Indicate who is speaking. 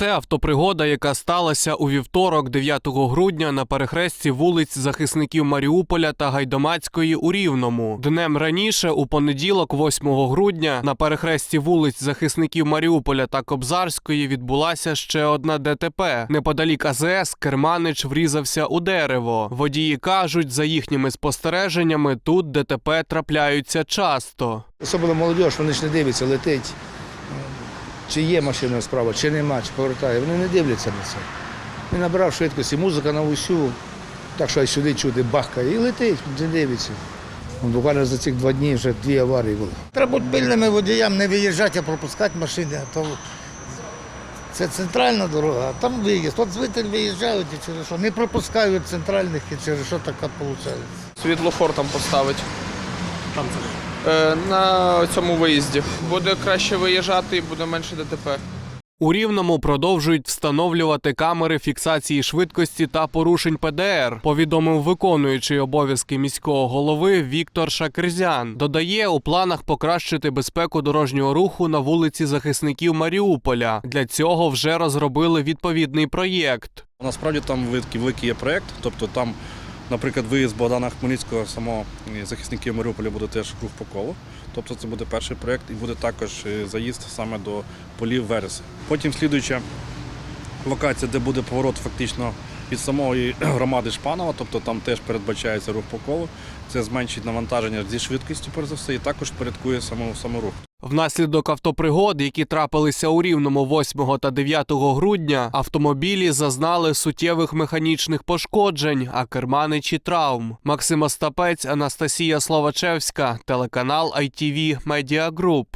Speaker 1: Це автопригода, яка сталася у вівторок, 9 грудня, на перехресті вулиць захисників Маріуполя та Гайдамацької у Рівному. Днем раніше, у понеділок, 8 грудня, на перехресті вулиць захисників Маріуполя та Кобзарської відбулася ще одна ДТП. Неподалік АЗС Керманич врізався у дерево. Водії кажуть, за їхніми спостереженнями, тут ДТП трапляються часто.
Speaker 2: Особливо молодь, вони ж не дивляться, летить. Чи є машина справа, чи нема, чи повертає. Вони не дивляться на це. Він набрав швидкості, музика на усю, так що й сюди чути бахкає і летить, не дивиться. Буквально за цих два дні вже дві аварії були.
Speaker 3: Треба бути пильними водіям, не виїжджати, а пропускати машини. А то це центральна дорога, а там виїзд. От звідти виїжджають і через що. Не пропускають центральних і через що така виходить.
Speaker 4: Світлофор там поставить. Там це? Е, на цьому виїзді. Буде краще виїжджати і буде менше ДТП.
Speaker 1: У Рівному продовжують встановлювати камери фіксації швидкості та порушень ПДР, повідомив виконуючий обов'язки міського голови Віктор Шакерзян. Додає, у планах покращити безпеку дорожнього руху на вулиці захисників Маріуполя. Для цього вже розробили відповідний проєкт.
Speaker 5: Насправді там великий є проєкт, тобто там, наприклад, виїзд Богдана Хмельницького самого е, захисників Маріуполя буде теж круг по колу. Тобто це буде перший проєкт і буде також е, заїзд саме до полів Вереси. Потім слідуюча локація, де буде поворот фактично від самої громади Шпанова, тобто там теж передбачається рух по колу. Це зменшить навантаження зі швидкістю, перш за все, і також порядкує саму, саму рух.
Speaker 1: Внаслідок автопригод, які трапилися у Рівному 8 та 9 грудня, автомобілі зазнали суттєвих механічних пошкоджень, а керманичі травм. Максим Остапець, Анастасія Словачевська, телеканал ITV Media Group.